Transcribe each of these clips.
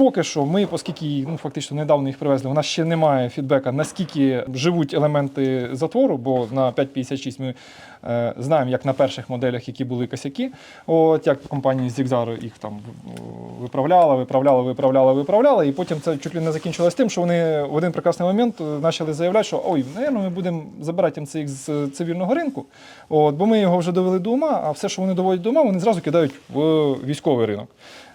Поки що ми, оскільки ну, фактично недавно їх привезли, у нас ще немає фідбека, наскільки живуть елементи затвору, бо на 556 ми е, знаємо, як на перших моделях, які були косяки. От як компанія Zigzar їх там е, виправляла, виправляла, виправляла, виправляла, і потім це чуть ли не закінчилось тим, що вони в один прекрасний момент е, почали заявляти, що ой, напевно, ми будемо забирати MCX з цивільного ринку, от, бо ми його вже довели до ума, а все, що вони доводять до ума, вони зразу кидають в військовий ринок.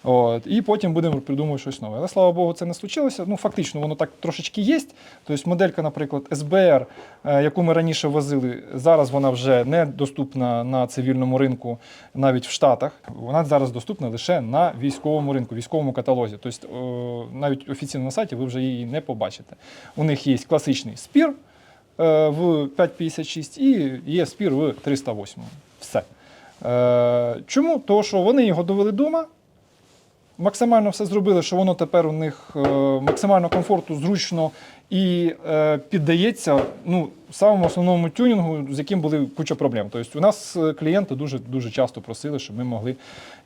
От, і потім будемо придумувати щось нове. Але слава Богу, це не случилося. Ну, фактично, воно так трошечки є. Тобто моделька, наприклад, СБР, е, яку ми раніше возили, зараз вона вже не доступна на цивільному ринку навіть в Штатах. Вона зараз доступна лише на військовому ринку, військовому каталозі. Тобто навіть офіційно на сайті ви вже її не побачите. У них є класичний спір е, в 556 і є спір в 308. Все. Е, Чому? Тому що вони його довели вдома, максимально все зробили, що воно тепер у них е, максимально комфортно, зручно і е, піддається ну, самому основному тюнінгу, з яким були куча проблем. Тобто у нас е, клієнти дуже, дуже часто просили, щоб ми могли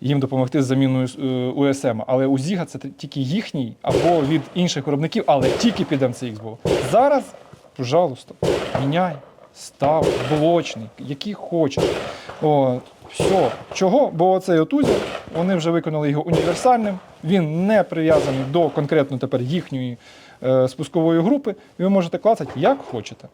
їм допомогти з заміною УСМ. Але у Зіга це тільки їхній або від інших виробників, але тільки під MCX був. Зараз, пожалуйста, міняй, став, блочний, який хочеш. От. Все. Чого? Бо оцей отузі, вони вже виконали його універсальним. Він не прив'язаний до конкретно тепер їхньої е, спускової групи, і ви можете клацати як хочете.